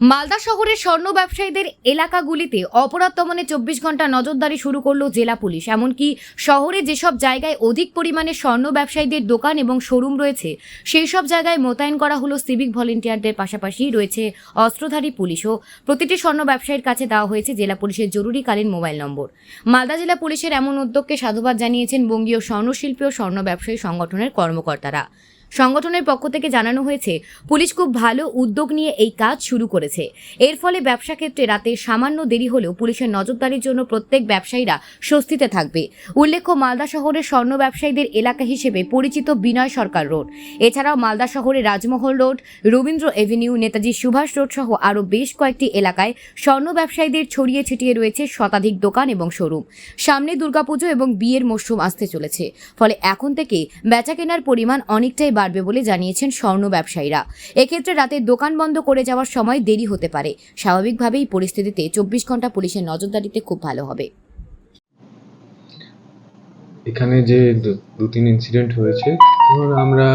মালদা শহরের স্বর্ণ ব্যবসায়ীদের এলাকাগুলিতে অপরাধ দমনে চব্বিশ ঘণ্টা নজরদারি শুরু করল জেলা পুলিশ। এমনকি শহরে যেসব জায়গায় অধিক পরিমাণে স্বর্ণ ব্যবসায়ীদের দোকান এবং শোরুম রয়েছে সেই সব জায়গায় মোতায়েন করা হলো সিভিক ভলেন্টিয়ারদের পাশাপাশি রয়েছে অস্ত্রধারী পুলিশও। প্রতিটি স্বর্ণ ব্যবসায়ীর কাছে দেওয়া হয়েছে জেলা পুলিশের জরুরিকালীন মোবাইল নম্বর। মালদা জেলা পুলিশের এমন উদ্যোগকে সাধুবাদ জানিয়েছেন বঙ্গীয় স্বর্ণশিল্পী ও স্বর্ণ ব্যবসায়ী সংগঠনের কর্মকর্তারা। সংগঠনের পক্ষ থেকে জানানো হয়েছে, পুলিশ খুব ভালো উদ্যোগ নিয়ে এই কাজ শুরু করেছে। এর ফলে ব্যবসা ক্ষেত্রে রাতে সামান্য দেরি হলেও পুলিশের নজরদারির জন্য প্রত্যেক ব্যবসায়ীরা স্বস্তিতে থাকবে। উল্লেখ্য, মালদা শহরের স্বর্ণ ব্যবসায়ীদের এলাকা হিসেবে পরিচিত বিনয় সরকার রোড। এছাড়াও মালদা শহরের Rajmahal road, Rabindra avenue, Netaji Subhash road সহ আরও বেশ কয়েকটি এলাকায় স্বর্ণ ব্যবসায়ীদের ছড়িয়ে ছিটিয়ে রয়েছে শতাধিক দোকান এবং শোরুম। সামনে দুর্গাপুজো এবং বিয়ের মরশুম আসতে চলেছে। ফলে এখন থেকে বেচা কেনার পরিমাণ অনেকটাই বাড়বে বলে জানিয়েছেন স্বর্ণ ব্যবসায়ীরা। এক্ষেত্রে রাতে দোকান বন্ধ করে যাওয়ার সময় দেরি হতে পারে। স্বাভাবিকভাবেই পরিস্থিতিতে চব্বিশ ঘণ্টা পুলিশের নজরদারিতে খুব ভালো হবে। এখানে যে দু- তিন ইনসিডেন্ট হয়েছে, ধরুন আমরা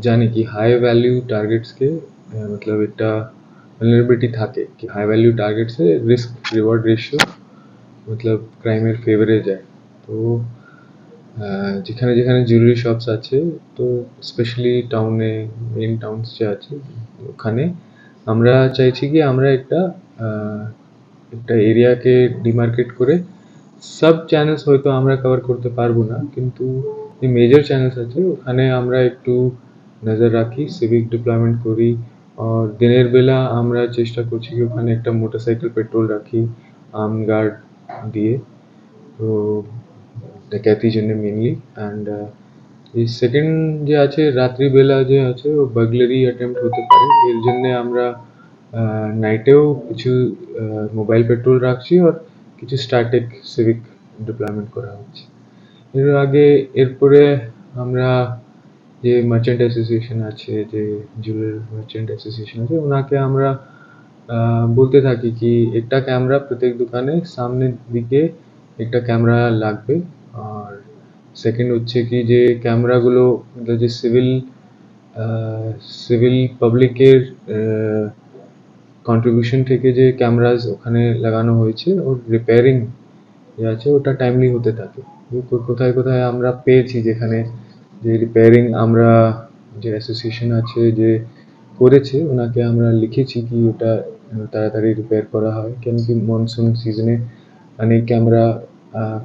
জানি কি হাই ভ্যালু টার্গেটসকে মতলব একটা ভেলনারেবিলিটি থাকে কি হাই ভ্যালু টার্গেটসে রিস্ক রিওয়ার্ড রেশিও মতলব ক্রাইমের ফেভারে যায়। তো যেখানে যেখানে জুয়েলারি শপস আছে, তো স্পেশালি টাউনে মেন টাউনস যে আছে, ওখানে আমরা চাইছি কি আমরা একটা একটা এরিয়াকে ডিমার্কেট করে সব চ্যানেলস হয়তো আমরা কভার করতে পারব না, কিন্তু যে মেজর চ্যানেলস আছে, ওখানে আমরা একটু নজর রাখি সিভিক ডিপ্লয়মেন্ট করি, আর দিনের বেলা আমরা চেষ্টা করছি কি ওখানে একটা মোটরসাইকেল পেট্রোল রাখি আর্ম গার্ড দিয়ে। তো ডাকাতির জন্য মেনলি অ্যান্ড এই সেকেন্ড যে আছে রাত্রিবেলা যে আছে ও বাগলারি অ্যাটেম্প্ট হতে পারে এর জন্য আমরা নাইটেও কিছু মোবাইল পেট্রোল রাখছি আর কিছু স্ট্যাটিক সিভিক ডিপ্লয়মেন্ট করা হচ্ছে এর আগে এরপরে আমরা যে মার্চেন্ট অ্যাসোসিয়েশন আছে যে জুয়েলারি মার্চেন্ট অ্যাসোসিয়েশন আছে ওনাকে আমরা বলতে থাকি কি একটা ক্যামেরা প্রত্যেক দোকানে সামনের দিকে একটা ক্যামেরা লাগবে আর সেকেন্ড হচ্ছে কি যে ক্যামেরাগুলো যে সিভিল সিভিল পাবলিকের কন্ট্রিবিউশন থেকে যে ক্যামেরাস ওখানে লাগানো হয়েছে ওর রিপেয়ারিং যে আছে ওটা টাইমলি হতে থাকে। কোথায় কোথায় আমরা পেয়েছি যেখানে যে রিপেয়ারিং আমরা যে অ্যাসোসিয়েশন আছে যে করেছে, ওনাকে আমরা লিখেছি কি ওটা তাড়াতাড়ি রিপেয়ার করা হয়। কেন কি মনসুন সিজনে অনেক ক্যামেরা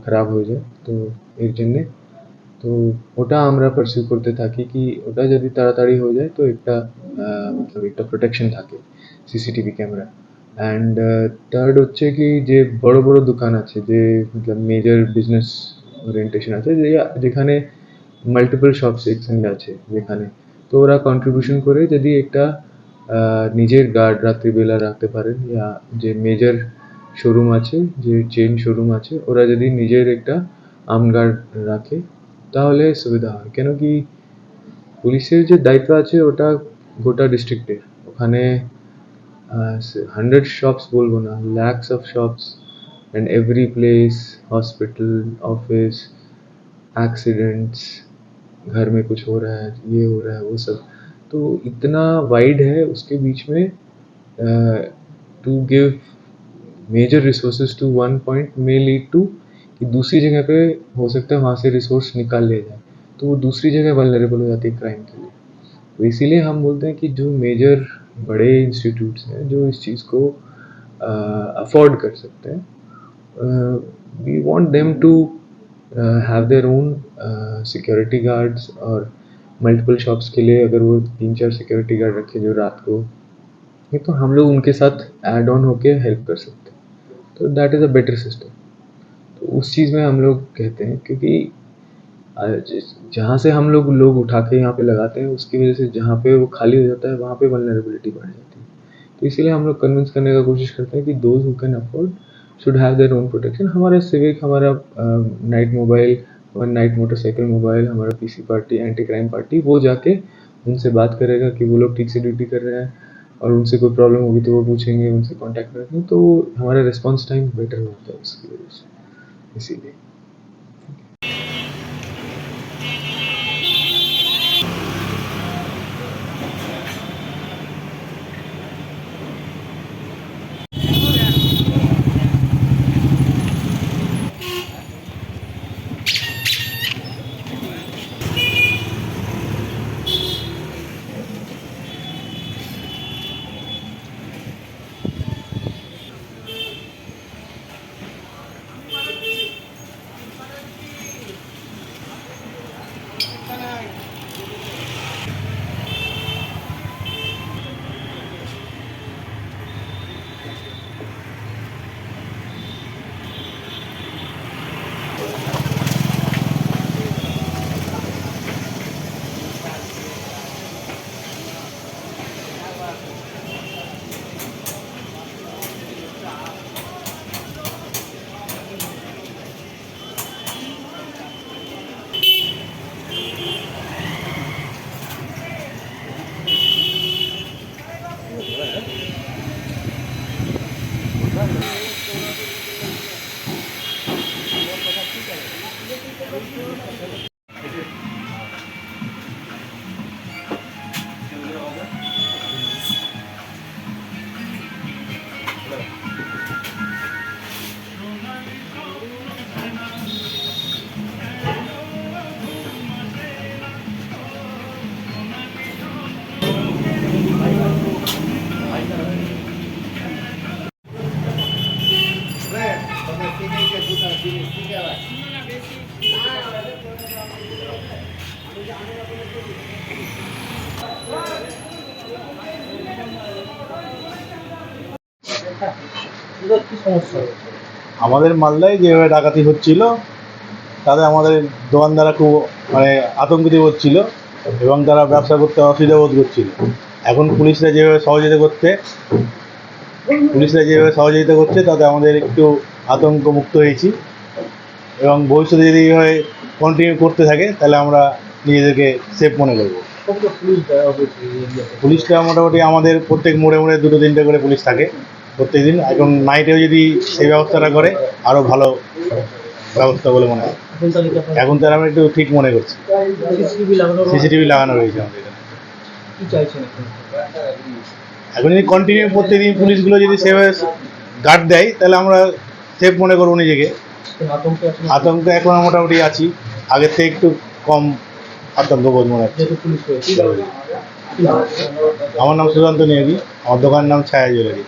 খারাপ হয়ে যায়। তো এর জন্যে, তো ওটা আমরা পারসিউ করতে থাকি কি, ওটা যদি তাড়াতাড়ি হয়ে যায় তো একটা মতলব একটা প্রোটেকশন থাকে সিসিটিভি ক্যামেরা অ্যান্ড থার্ড হচ্ছে কি যে বড় বড় দোকান আছে, যে মতলব মেজর বিজনেস ওরিয়েন্টেশন আছে, যে যেখানে মাল্টিপল শপস একসঙ্গে আছে যেখানে। তো ওরা কন্ট্রিবিউশন করে যদি একটা নিজের গার্ড রাত্রিবেলা রাখতে পারেন যে মেজর শোরুম আছে যে চেন শোরুম আছে ওরা যদি নিজের একটা আর্ম গার্ড রাখে তাহলে সুবিধা হয় কেন কি পুলিশের যে দায়িত্ব আছে ওটা গোটা ডিস্ট্রিক্টের ওখানে হান্ড্রেড শপস বলবো না lakhs of shops and every place hospital office accidents घर में कुछ हो रहा है ये हो रहा है वो सब तो इतना वाइड है उसके बीच में to give major resources to one point may lead to कि दूसरी जगह पे हो सकता है वहाँ से रिसोर्स निकाल लिया जाए। तो वो दूसरी जगह वल्नरेबल हो जाती है क्राइम के लिए। तो इसीलिए हम बोलते हैं कि जो मेजर बड़े इंस्टीट्यूट्स हैं, जो इस चीज़ को अफोर्ड कर सकते हैं we want them to have their own security guards और मल्टीपल शॉप्स के लिए अगर वो तीन चार सिक्योरिटी गार्ड रखे जो रात को तो हम लोग उनके साथ एड ऑन होके हेल्प कर सकते हैं। तो that is a better system तो उस चीज़ में हम लोग कहते हैं, क्योंकि जहाँ से हम लोग लोग उठा के यहाँ पे लगाते हैं, उसकी वजह से जहाँ पे वो खाली हो जाता है, वहाँ पे वनरेबिलिटी बढ़ जाती है। तो इसीलिए हम लोग कन्विंस करने का कोशिश करते हैं कि those who can afford should have their own protection हमारा सिविक हमारा नाइट मोबाइल और नाइट मोटरसाइकिल मोबाइल हमारा PC party anti crime party वो जाके उनसे बात करेगा कि वो लोग ठीक से ड्यूटी कर रहे हैं। और उनसे कोई प्रॉब्लम होगी तो वो पूछेंगे, उनसे कांटेक्ट करेंगे। तो हमारा रिस्पॉन्स टाइम बेटर होता है उसकी वजह से इसीलिए। আমাদের মালদায় যেভাবে ডাকাতি হচ্ছিল তাতে আমাদের দোকানদাররা খুব মানে আতঙ্কিত হচ্ছিল এবং তারা ব্যবসা করতে অসুবিধা বোধ করছিল। এখন পুলিশরা যেভাবে সহযোগিতা করতে পুলিশরা যেভাবে সহযোগিতা করছে তাতে আমাদের একটু আতঙ্ক মুক্ত হয়েছি এবং ভবিষ্যতে যদি এইভাবে কন্টিনিউ করতে থাকে তাহলে আমরা নিজেদেরকে সেফ মনে করব। কতটা পুলিশ দেওয়া হয়েছে? এই এরিয়াতে পুলিশটা মোটামুটি আমাদের প্রত্যেক মোড়ে মোড়ে দুটো তিনটে করে পুলিশ থাকে। প্রত্যেকদিন এখন নাইটেও যদি সেই ব্যবস্থাটা করে আরও ভালো ব্যবস্থা বলে মনে হয়। এখন তার আমরা একটু ঠিক মনে করছি। সিসিটিভি লাগানো রয়েছে আমাদের এখানে। যদি কন্টিনিউ প্রত্যেকদিন পুলিশগুলো যদি সেভাবে গার্ড দেয় তাহলে আমরা সেফ মনে করব নিজেকে। আতঙ্কে এখন মোটামুটি আছি। আগের থেকে একটু কম আতঙ্ক বোধ মনে হচ্ছে? আমার নাম সুশান্ত নিয়োগী আমার দোকানের নাম ছায়া জুয়েলারি।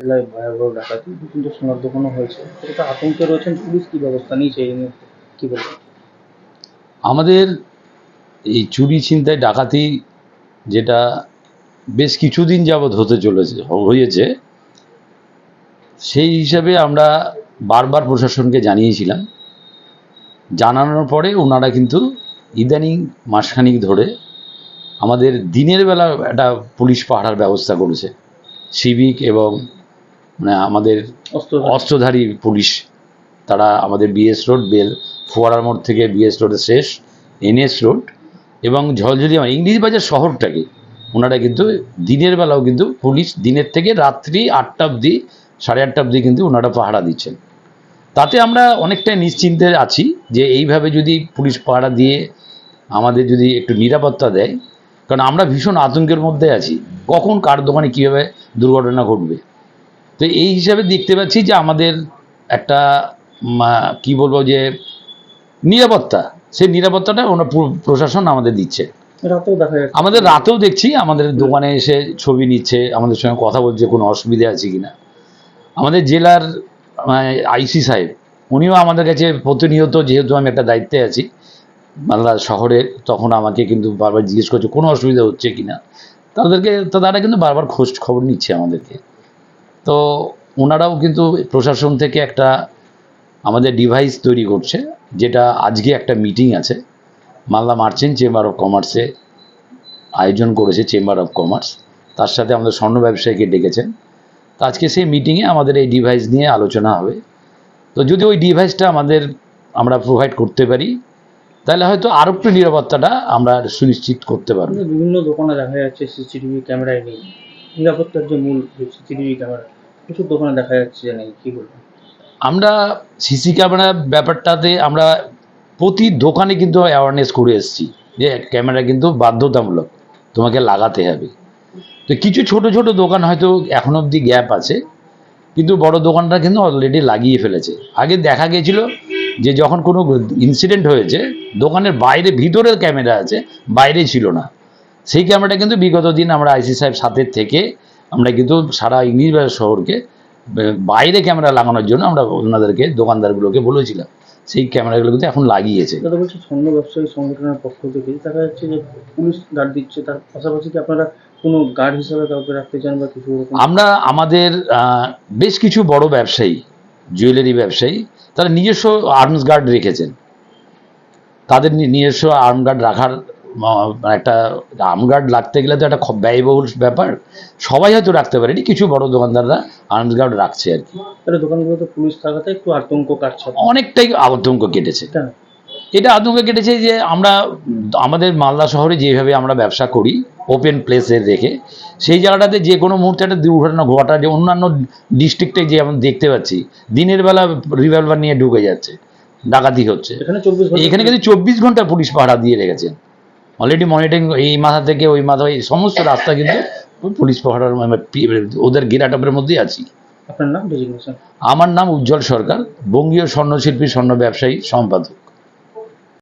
জেলায় ভয়াবহ ডাকাতি, দু তিনটে সোনার দোকানও হয়েছে। কতটা আতঙ্কে রয়েছেন পুলিশ কি ব্যবস্থা নিয়েছে এই মুহূর্তে? কি বলবেন? আমাদের এই চুরি, ছিনতাই, ডাকাতি যেটা বেশ কিছুদিন যাবৎ হতে চলেছে, হয়েছে, সেই হিসাবে আমরা বারবার প্রশাসনকে জানিয়েছিলাম। জানানোর পরে ওনারা কিন্তু ইদানিং মাসখানিক ধরে আমাদের দিনের বেলা একটা পুলিশ পাহারার ব্যবস্থা করেছে। সিভিক এবং মানে আমাদের অস্ত্র অস্ত্রধারী পুলিশ। তারা আমাদের বিএস রোড বেল ফোয়ারার মোড় থেকে বিএস রোডের শেষ এনএস রোড এবং ঝলঝলি ইংলিশ বাজার শহরটাকে। ওনারা কিন্তু দিনের বেলাও কিন্তু পুলিশ দিনের থেকে রাত্রি আটটা অবধি সাড়ে আটটা অবধি কিন্তু ওনারা পাহারা দিচ্ছেন। তাতে আমরা অনেকটাই নিশ্চিন্তে আছি যে এইভাবে যদি পুলিশ পাহারা দিয়ে আমাদের যদি একটু নিরাপত্তা দেয় কারণ আমরা ভীষণ আতঙ্কের মধ্যে আছি। কখন কার দোকানে কীভাবে দুর্ঘটনা ঘটবে? তো এই হিসাবে দেখতে পাচ্ছি যে আমাদের একটা কি বলব যে নিরাপত্তা সেই নিরাপত্তাটা ওনার প্র- প্রশাসন আমাদের দিচ্ছে। আমাদের রাতেও দেখছি আমাদের দোকানে এসে ছবি নিচ্ছে আমাদের সঙ্গে কথা বলছে কোনো অসুবিধা আছে কিনা। আমাদের জেলার আইসি সাহেব উনিও আমাদের কাছে প্রতিনিয়ত যেহেতু আমি একটা দায়িত্বে আছি মালদা শহরে তখন আমাকে কিন্তু বারবার জিজ্ঞেস করছে কোনো অসুবিধা হচ্ছে কিনা? তাদেরকে তারা কিন্তু বারবার খোঁজ খবর নিচ্ছে আমাদেরকে। তো ওনারাও কিন্তু প্রশাসন থেকে একটা আমাদের ডিভাইস তৈরি করছে, যেটা আজকে একটা মিটিং আছে, মালদা মার্চেন্ট চেম্বার অফ কমার্সে আয়োজন করেছে চেম্বার অফ কমার্স তার সাথে আমাদের স্বর্ণ ব্যবসায়ীকে ডেকেছেন। তো আজকে সেই মিটিংয়ে আমাদের এই ডিভাইস নিয়ে আলোচনা হবে। তো যদি ওই ডিভাইসটা আমাদের, আমরা প্রোভাইড করতে পারি, তাহলে হয়তো আরও একটু নিরাপত্তাটা আমরা সুনিশ্চিত করতে পারব। বিভিন্ন দোকানে দেখা যাচ্ছে সিসিটিভি ক্যামেরায় নেই। নিরাপত্তার যে মূল সিসিটিভি ক্যামেরা প্রচুর দোকানে দেখা যাচ্ছে যে নেই কি বলবেন আমরা সিসি ক্যামেরা ব্যাপারটাতে আমরা প্রতি দোকানে কিন্তু অ্যাওয়ারনেস করে এসেছি যে ক্যামেরা কিন্তু বাধ্যতামূলক, তোমাকে লাগাতে হবে। তো কিছু ছোট ছোট দোকান হয়তো এখন অবধি গ্যাপ আছে, কিন্তু বড় দোকানটা কিন্তু অলরেডি লাগিয়ে ফেলেছে। আগে দেখা গেছিল যে যখন কোনো ইনসিডেন্ট হয়েছে, দোকানের বাইরে, ভিতরের ক্যামেরা আছে, বাইরে ছিল না। সেই ক্যামেরাটা কিন্তু বিগত দিন আমরা আইসি সাহেব সাথে থেকে আমরা কিন্তু সারা ইংলিশ বাজার শহরকে বাইরে ক্যামেরা লাগানোর জন্য আমরা ওনাদেরকে দোকানদারগুলোকে বলেছিলাম। সেই ক্যামেরাগুলো কিন্তু এখন লাগিয়েছে। দাদা বলছি স্বর্ণ ব্যবসায়ী সংগঠনের পক্ষ থেকে দেখা যাচ্ছে যে পুলিশ গার্ড দিচ্ছে তার পাশাপাশি কি আপনারা কোনো গার্ড হিসাবে কাউকে রাখতে চান বা কিছু আমরা আমাদের আহ, বেশ কিছু বড় ব্যবসায়ী জুয়েলারি ব্যবসায়ী তারা নিজস্ব আর্মস গার্ড রেখেছেন। তাদের নিজস্ব আর্ম গার্ড রাখার একটা আর্ম গার্ড লাগতে গেলে তো একটা খুব ব্যয়বহুল ব্যাপার। সবাই হয়তো রাখতে পারেনি কিছু বড় দোকানদাররা আর্মস গার্ড রাখছে আর কি। তাহলে দোকানগুলোতে পুলিশ থাকাতে একটু আতঙ্ক কাটছে অনেকটাই আতঙ্ক কেটেছে। এটা আতঙ্ক কেটেছে যে আমরা আমাদের মালদা শহরে যেভাবে আমরা ব্যবসা করি ওপেন প্লেসে রেখে সেই জায়গাটাতে যে কোনো মুহূর্তে একটা দুর্ঘটনা ঘটা যে অন্যান্য ডিস্ট্রিক্টে যে আমরা দেখতে পাচ্ছি দিনের বেলা রিভলভার নিয়ে ঢুকে যাচ্ছে ডাকাতি হচ্ছে। এখানে এখানে কিন্তু চব্বিশ ঘণ্টা পুলিশ পাহারা দিয়ে রেখেছেন অলরেডি মনিটরিং এই মাথা থেকে ওই মাথা এই সমস্ত রাস্তা কিন্তু পুলিশ পাহাড়ের ওদের গেরাটপের মধ্যেই আছি। আপনার নাম? আমার নাম উজ্জ্বল সরকার বঙ্গীয় স্বর্ণশিল্পী স্বর্ণ ব্যবসায়ী সম্পাদক।